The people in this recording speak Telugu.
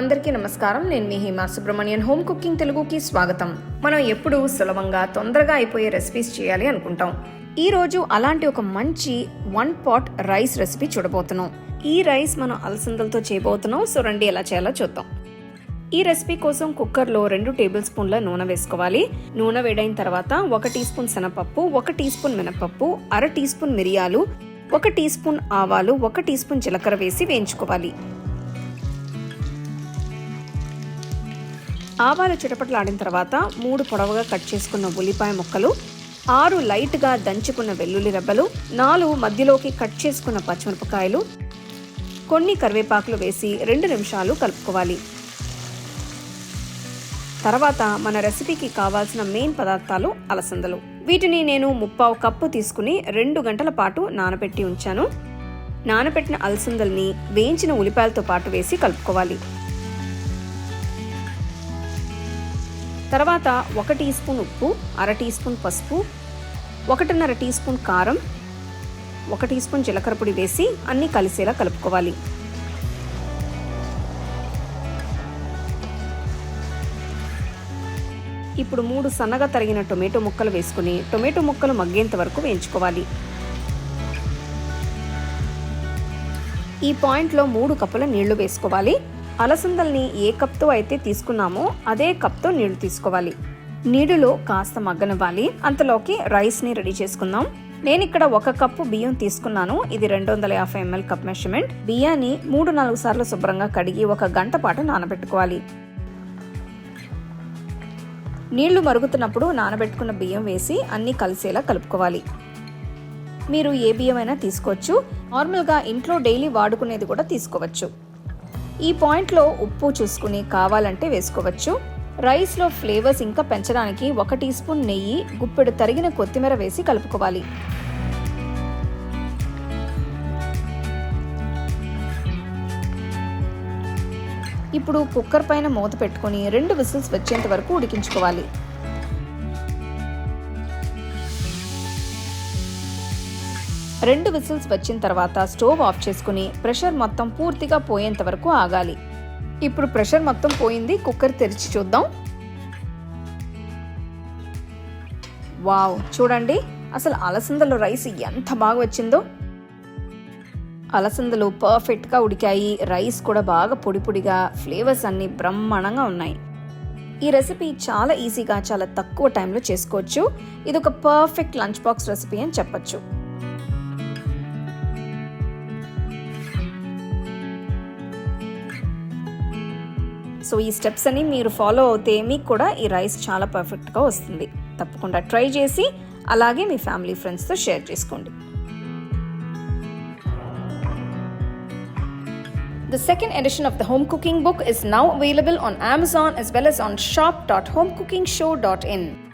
అందరికీ నమస్కారం. నేను మీ హేమా సుబ్రహ్మణ్యన్. హోమ్ కుకింగ్ తెలుగుకి స్వాగతం. మనం ఎప్పుడూ సులభంగా తొందరగా అయిపోయే రెసిపీస్ చేయాలి అనుకుంటాం. ఈ రోజు అలాంటి ఒక మంచి వన్ పాట్ రైస్ రెసిపీ చూడబోతున్నాం. ఈ రైస్ మనం అలసందలతో చేయబోతున్నాం. సో రండి ఎలా చేయాలో చూద్దాం. ఈ రెసిపీ కోసం కుక్కర్లో రెండు టేబుల్ స్పూన్ల నూనె వేసుకోవాలి. నూనె వేడైన తర్వాత ఒక టీ స్పూన్ శనగపప్పు ఒక టీ స్పూన్ మినపప్పు అర టీ స్పూన్ మిరియాలు ఒక టీ స్పూన్ ఆవాలు ఒక టీ స్పూన్ జీలకర్ర వేసి వేయించుకోవాలి. ఆవాలు చిటపటలాడిన తర్వాత మూడు పొడవుగా కట్ చేసుకున్న ఉల్లిపాయ ముక్కలు ఆరు లైట్గా దంచుకున్న వెల్లుల్లి రెబ్బలు నాలుగు మధ్యలోకి కట్ చేసుకున్న పచ్చిమిరపకాయలు కొన్ని కరివేపాకులు వేసి రెండు నిమిషాలు కలుపుకోవాలి. తర్వాత మన రెసిపీకి కావాల్సిన మెయిన్ పదార్థాలు అలసందలు. వీటిని నేను ముప్పావు కప్పు తీసుకుని రెండు గంటల పాటు నానబెట్టి ఉంచాను. నానబెట్టిన అలసందల్ని వేయించిన ఉల్లిపాయలతో పాటు వేసి కలుపుకోవాలి. తర్వాత ఒక టీ స్పూన్ ఉప్పు అర టీ స్పూన్ పసుపు ఒకటిన్నర టీ స్పూన్ కారం ఒక టీ స్పూన్ జీలకర్ర పొడి వేసి అన్నీ కలిసేలా కలుపుకోవాలి. ఇప్పుడు మూడు సన్నగా తరిగిన టొమాటో ముక్కలు వేసుకుని టొమాటో ముక్కలు మగ్గేంత వరకు వేయించుకోవాలి. ఈ పాయింట్లో మూడు కప్పుల నీళ్ళు వేసుకోవాలి. అలసందల్ని ఏ కప్తో అయితే తీసుకున్నామో అదే కప్తో నీళ్ళు తీసుకోవాలి. నీడులో కాస్త మగ్గనివ్వాలి. అంతలోకి రైస్ని రెడీ చేసుకుందాం. నేను ఇక్కడ ఒక కప్పు బియ్యం తీసుకున్నాను. ఇది రెండు వందల యాభై ఎంఎల్ కప్ మెషర్మెంట్. బియ్యాన్ని మూడు నాలుగు సార్లు శుభ్రంగా కడిగి ఒక గంట పాటు నానబెట్టుకోవాలి. నీళ్ళు మరుగుతున్నప్పుడు నానబెట్టుకున్న బియ్యం వేసి అన్నీ కలిసేలా కలుపుకోవాలి. మీరు ఏ బియ్యమైనా తీసుకోవచ్చు. నార్మల్గా ఇంట్లో డైలీ వాడుకునేది కూడా తీసుకోవచ్చు. ఈ పాయింట్లో ఉప్పు చూసుకుని కావాలంటే వేసుకోవచ్చు. రైస్లో ఫ్లేవర్స్ ఇంకా పెంచడానికి ఒక టీ స్పూన్ నెయ్యి గుప్పెడు తరిగిన కొత్తిమీర వేసి కలుపుకోవాలి. ఇప్పుడు కుక్కర్ పైన మూత పెట్టుకొని రెండు విసిల్స్ వచ్చేంత వరకు ఉడికించుకోవాలి. రెండు విసిల్స్ వచ్చిన తర్వాత స్టవ్ ఆఫ్ చేసుకుని ప్రెషర్ మొత్తం పూర్తిగా పోయేంత వరకు ఆగాలి. ఇప్పుడు ప్రెషర్ మొత్తం పోయింది కుక్కర్ తెరిచి చూద్దాం. వావ్ చూడండి అసలు అలసందలో రైస్ ఎంత బాగా వచ్చిందో. అలసందలు పర్ఫెక్ట్గా ఉడికాయి రైస్ కూడా బాగా పొడి పొడిగా ఫ్లేవర్స్ అన్నీ బ్రహ్మాండంగా ఉన్నాయి. ఈ రెసిపీ చాలా ఈజీగా చాలా తక్కువ టైంలో చేసుకోవచ్చు. ఇది ఒక పర్ఫెక్ట్ లంచ్ బాక్స్ రెసిపీ అని చెప్పొచ్చు. సో ఈ స్టెప్స్ అని మీరు ఫాలో అవుతే మీకు కూడా ఈ రైస్ చాలా పర్ఫెక్ట్గా వస్తుంది తప్పకుండా ట్రై చేసి అలాగే మీ ఫ్యామిలీ ఫ్రెండ్స్తో షేర్ చేసుకోండి The second edition of the home cooking book is now available on Amazon as well as on shop.homecookingshow.in.